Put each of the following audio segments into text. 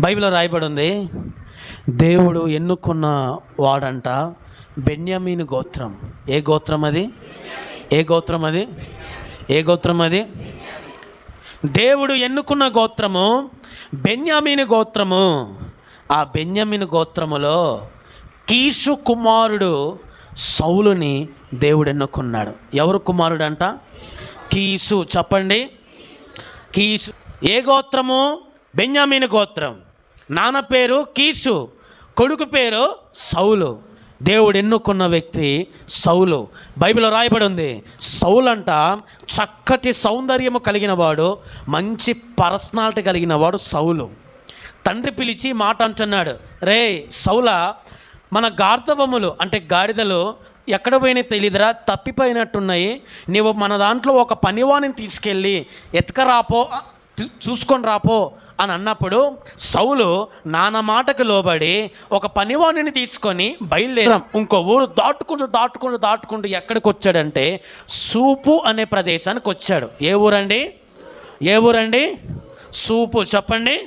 బైబిల్లో రాయబడి ఉంది దేవుడు ఎన్నుకున్న వాడంట బెన్యామీను గోత్రం. ఏ గోత్రం అది? ఏ గోత్రం అది? ఏ గోత్రం అది? దేవుడు ఎన్నుకున్న గోత్రము బెన్యామీని గోత్రము. ఆ బెన్యామీని గోత్రములో కీషు కుమారుడు సౌలుని దేవుడు ఎన్నుకున్నాడు. ఎవరు కుమారుడు అంట కీసు చెప్పండి. కీసు ఏ గోత్రము? బెన్యామీను గోత్రం. నాన్న పేరు కీసు కొడుకు పేరు సౌలు. దేవుడు ఎన్నుకున్న వ్యక్తి సౌలు. బైబిల్లో రాయబడి ఉంది సౌలు అంట చక్కటి సౌందర్యము కలిగిన వాడు మంచి పర్సనాలిటీ కలిగిన వాడు సౌలు. తండ్రి పిలిచి మాట అంటున్నాడు రే సౌల మన గార్ధవములు అంటే గాడిదలు ఎక్కడ పోయినా తెలియదురా తప్పిపోయినట్టున్నాయి. నీవు మన దాంట్లో ఒక పనివాణిని తీసుకెళ్ళి ఎతకరాపో చూసుకొని రాపో అని అన్నప్పుడు సౌలు నాన్న మాటకు లోబడి ఒక పనివాణిని తీసుకొని బయలుదేరాం ఇంకో ఊరు దాటుకుంటూ దాటుకుంటూ దాటుకుంటూ ఎక్కడికి వచ్చాడంటే సూపు అనే ప్రదేశానికి వచ్చాడు. ఏ ఊరండి? ఏ ఊరండి? సూపు చెప్పండి.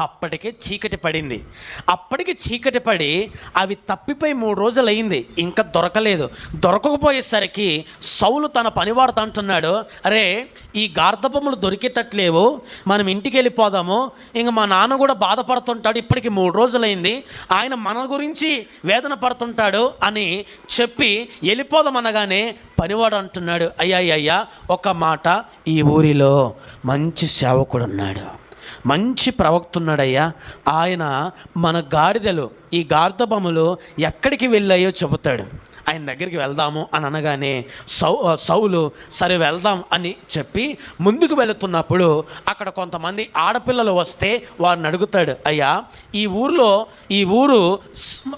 అప్పటికే చీకటి పడింది. అప్పటికి చీకటి పడి అవి తప్పిపోయి మూడు రోజులు అయింది ఇంకా దొరకలేదు. దొరకకపోయేసరికి సౌలు తన పనివాడుతా అంటున్నాడు అరే ఈ గార్ధపములు దొరికేటట్లేవు. మనం ఇంటికి వెళ్ళిపోదాము. ఇంక మా నాన్న కూడా బాధపడుతుంటాడు. ఇప్పటికి మూడు రోజులైంది ఆయన మన గురించి వేదన పడుతుంటాడు అని చెప్పి వెళ్ళిపోదాం అనగానే పనివాడు అంటున్నాడు అయ్యా అయ్యా ఒక మాట ఈ ఊరిలో మంచి సేవకుడు ఉన్నాడు మంచి ప్రవక్త ఉన్నాడయ్యా ఆయన మన గాడిదలు ఈ గార్ధబొమ్మలు ఎక్కడికి వెళ్ళాయో చెబుతాడు. ఆయన దగ్గరికి వెళ్దాము అని అనగానే సౌ సౌలు సరే వెళ్దాం అని చెప్పి ముందుకు వెళుతున్నప్పుడు అక్కడ కొంతమంది ఆడపిల్లలు వస్తే వారిని అడుగుతాడు అయ్యా ఈ ఊరిలో ఈ ఊరు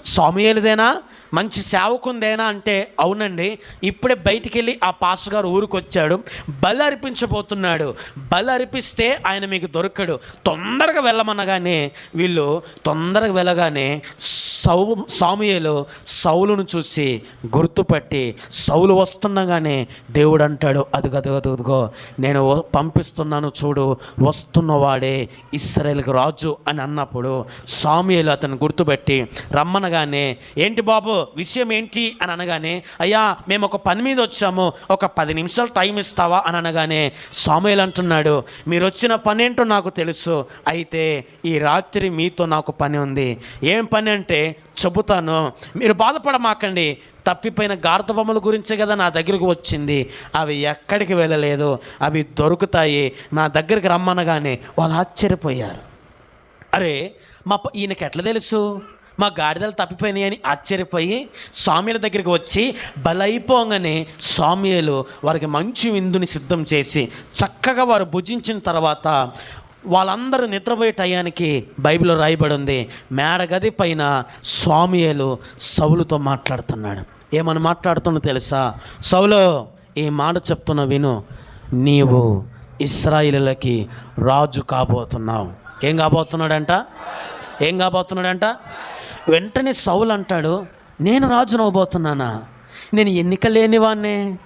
స్వామియేలిదేనా మంచి సేవకుందేనా? అంటే అవునండి ఇప్పుడే బయటికి వెళ్ళి ఆ పాస్టర్ గారు ఊరికి వచ్చాడు బలి అర్పించబోతున్నాడు. బలి అర్పిస్తే ఆయన మీకు దొరకడు. తొందరగా వెళ్ళమనగానే వీళ్ళు తొందరగా వెళ్ళగానే సౌ సాముయేలు సౌలును చూసి గుర్తుపట్టి సౌలు వస్తుండగానే దేవుడు అంటాడు అదుగదుగదుగో నేను పంపిస్తున్నాను చూడు వస్తున్నవాడే ఇస్రాయేల్కి రాజు అని అన్నప్పుడు సాముయేలు అతను గుర్తుపెట్టి రమ్మనగానే ఏంటి బాబు విషయం ఏంటి? అని అనగానే అయ్యా మేము ఒక పని మీద వచ్చాము ఒక పది నిమిషాలు టైం ఇస్తావా? అని అనగానే సాముయేలు అంటున్నాడు మీరు వచ్చిన పని ఏంటో నాకు తెలుసు అయితే ఈ రాత్రి మీతో నాకు పని ఉంది. ఏం పని అంటే చెబుతాను. మీరు బాధపడమాకండి. తప్పిపోయిన గార్ధబొమ్మల గురించే కదా నా దగ్గరకు వచ్చింది. అవి ఎక్కడికి వెళ్ళలేదు. అవి దొరుకుతాయి. నా దగ్గరికి రమ్మనగానే వాళ్ళు ఆశ్చర్యపోయారు. అరే మా ఈయనకి ఎట్లా తెలుసు? మా గాడిదలు తప్పిపోయినాయి అని ఆశ్చర్యపోయి స్వామిల దగ్గరికి వచ్చి బలైపోగానే స్వామిలు వారికి మంచి విందుని సిద్ధం చేసి చక్కగా వారు భుజించిన తర్వాత వాళ్ళందరూ నిద్రపోయే టయానికి బైబిల్లో రాయబడి ఉంది మేడగది పైన స్వామియలు సౌలుతో మాట్లాడుతున్నాడు. ఏమని మాట్లాడుతున్నా తెలుసా? సౌలు ఈ మాట చెప్తున్న విను నీవు ఇస్రాయిలకి రాజు కాబోతున్నావు. ఏం కాబోతున్నాడంట? ఏం కాబోతున్నాడంట? వెంటనే సౌలు అంటాడు నేను రాజునవ్వబోతున్నానా? నేను ఎన్నిక లేని వాణ్ణే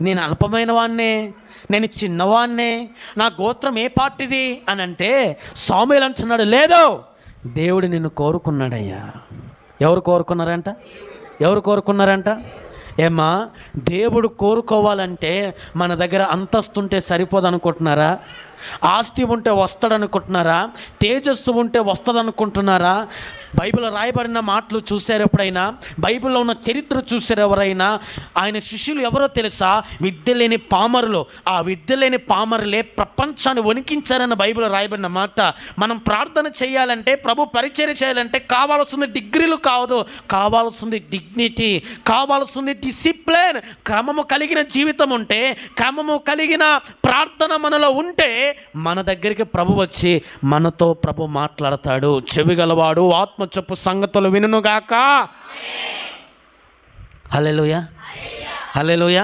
నేను అల్పమైన వాణ్ణే నేను చిన్నవాణ్ణే నా గోత్రం ఏ పార్టీది అని అంటే సామేలు అంటున్నాడు లేదు దేవుడు నిన్ను కోరుకున్నాడయ్యా. ఎవరు కోరుకున్నారంట? ఎవరు కోరుకున్నారంట? ఏమ్మా దేవుడు కోరుకోవాలంటే మన దగ్గర అంతస్తుంటే సరిపోదు అనుకుంటున్నారా ఆస్తి ఉంటే వస్తాడనుకుంటున్నారా? తేజస్సు ఉంటే వస్తుందనుకుంటున్నారా? బైబిల్ రాయబడిన మాటలు చూశారు ఎప్పుడైనా? బైబిల్లో ఉన్న చరిత్ర చూశారు ఎవరైనా? ఆయన శిష్యులు ఎవరో తెలుసా? విద్య లేని పామరులు. ఆ విద్య లేని పామరులే ప్రపంచాన్ని వణికించారన్న బైబిల్ రాయబడిన మాట. మనం ప్రార్థన చేయాలంటే ప్రభు పరిచయం చేయాలంటే కావాల్సింది డిగ్రీలు కావదు కావాల్సింది డిగ్నిటీ కావాల్సింది డిసిప్లిన్ క్రమము కలిగిన జీవితం ఉంటే క్రమము కలిగిన ప్రార్థన మనలో ఉంటే మన దగ్గరికి ప్రభు వచ్చి మనతో ప్రభు మాట్లాడతాడు. చెవి గలవాడు ఆత్మ చెప్పు సంగతులు వినుగాక హలెలుయ హలెలుయ